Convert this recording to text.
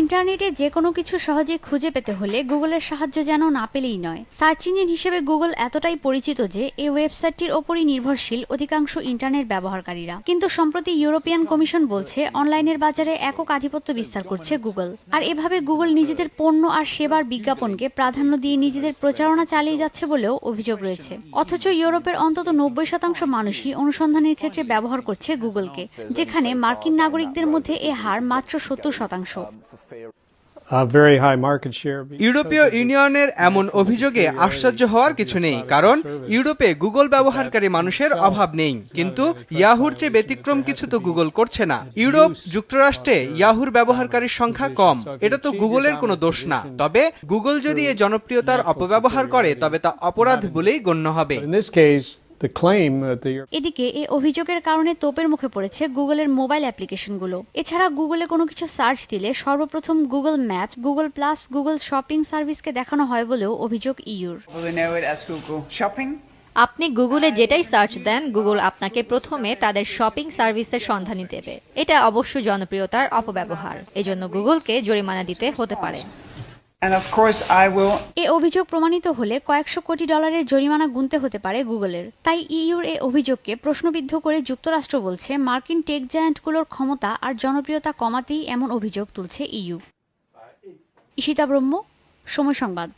ইন্টারনেটে যে কোনো কিছু সহজে খুঁজে পেতে হলে গুগলের সাহায্য যেন না পেলেই নয়। সার্চ ইঞ্জিন হিসেবে গুগল এতটাই পরিচিত যে এই ওয়েবসাইটটির ওপরই নির্ভরশীল অধিকাংশ ইন্টারনেট ব্যবহারকারীরা। কিন্তু সম্প্রতি ইউরোপিয়ান কমিশন বলছে, অনলাইনের বাজারে একক আধিপত্য বিস্তার করছে গুগল। আর এভাবে গুগল নিজেদের পণ্য আর সেবার বিজ্ঞাপনকে প্রাধান্য দিয়ে নিজেদের প্রচারণা চালিয়ে যাচ্ছে বলেও অভিযোগ রয়েছে। অথচ ইউরোপের অন্তত নব্বই শতাংশ মানুষই অনুসন্ধানের ক্ষেত্রে ব্যবহার করছে গুগলকে, যেখানে মার্কিন নাগরিকদের মধ্যে এ হার মাত্র সত্তর শতাংশ। ইউরোপীয় ইউনিয়নের এমন অভিযোগে আশ্চর্য হওয়ার কিছু নেই কারণ ইউরোপে গুগল ব্যবহারকারী মানুষের অভাব নেই। কিন্তু ইয়াহুর চেয়ে ব্যতিক্রম কিছু তো গুগল করছে না। ইউরোপ যুক্তরাষ্ট্রে ইয়াহুর ব্যবহারকারীর সংখ্যা কম। এটা তো গুগলের কোনো দোষ না। তবে গুগল যদি এ জনপ্রিয়তার অপব্যবহার করে তবে তা অপরাধ বলেই গণ্য হবে। এদিকে এ অভিযোগের কারণে তোপের মুখে পড়েছে গুগলের মোবাইল অ্যাপ্লিকেশনগুলো। এছাড়া গুগলে কোনো কিছু সার্চ দিলে সর্বপ্রথম Google Maps Google Plus Google shopping সার্ভিসকে দেখানো হয় বলেও অভিযোগ ইউর. আপনি গুগলে যেটাই সার্চ দেন গুগল আপনাকে প্রথমে তাদের শপিং সার্ভিসের সন্ধানই দেবে। এটা অবশ্য জনপ্রিয়তার অপব্যবহার। এজন্য গুগলকে জরিমানা দিতে হতে পারে। এ অভিযোগ প্রমাণিত হলে কয়েকশো কোটি ডলারের জরিমানা গুনতে হতে পারে গুগলের। তাই ইউর এ অভিযোগকে প্রশ্নবিদ্ধ করে যুক্তরাষ্ট্র বলছে, মার্কিন টেক জায়ান্টগুলোর ক্ষমতা আর জনপ্রিয়তা কমাতেই এমন অভিযোগ তুলছে ইইউ। ইশিতা ব্রহ্ম, সময় সংবাদ।